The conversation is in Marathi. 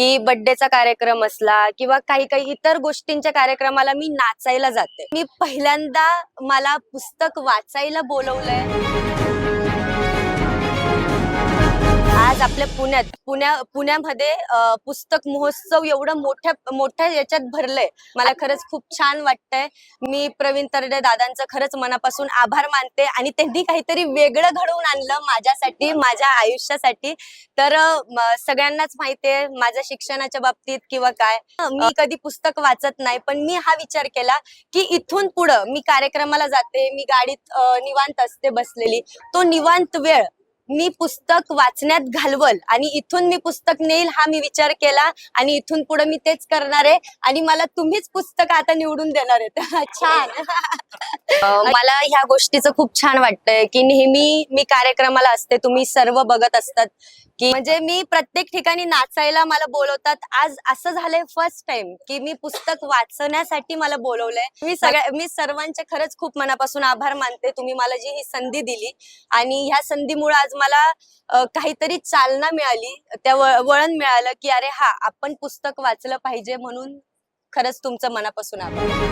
की बर्थडेचा कार्यक्रम असला किंवा काही काही इतर गोष्टींच्या कार्यक्रमाला मी नाचायला जाते. मी पहिल्यांदा मला पुस्तक वाचायला बोलवलंय. आज आपल्या पुण्यात पुण्या पुण्यामध्ये पुस्तक महोत्सव एवढं मोठ्या मोठ्या याच्यात भरलंय. मला खरंच खूप छान वाटतंय. मी प्रवीण तरडे दादांचं खरंच मनापासून आभार मानते आणि त्यांनी काहीतरी वेगळं घडवून आणलं माझ्यासाठी माझ्या आयुष्यासाठी. तर सगळ्यांनाच माहितीये माझ्या शिक्षणाच्या बाबतीत किंवा काय. मी कधी पुस्तक वाचत नाही पण मी हा विचार केला की इथून पुढं मी कार्यक्रमाला जाते मी गाडीत निवांत असते बसलेली. तो निवांत वेळ मी पुस्तक वाचण्यात घालवल आणि इथून मी पुस्तक नेईल हा मी विचार केला आणि इथून पुढे मी तेच करणार आहे आणि मला तुम्हीच पुस्तक आता निवडून देणार आहेत. छान. मला ह्या गोष्टीचं खूप छान वाटतंय की नेहमी मी कार्यक्रमाला असते तुम्ही सर्व बघत असतात की म्हणजे मी प्रत्येक ठिकाणी नाचायला मला बोलवतात. आज असं झालंय फर्स्ट टाइम की मी पुस्तक वाचण्यासाठी मला बोलवलंय. मी सगळ्या मी सर्वांचे खरंच खूप मनापासून आभार मानते. तुम्ही मला जी ही संधी दिली आणि ह्या संधीमुळे आज मला काहीतरी चालना मिळाली. त्या वळण मिळालं की अरे हा आपण पुस्तक वाचलं पाहिजे म्हणून खरंच तुमचं मनापासून आभार.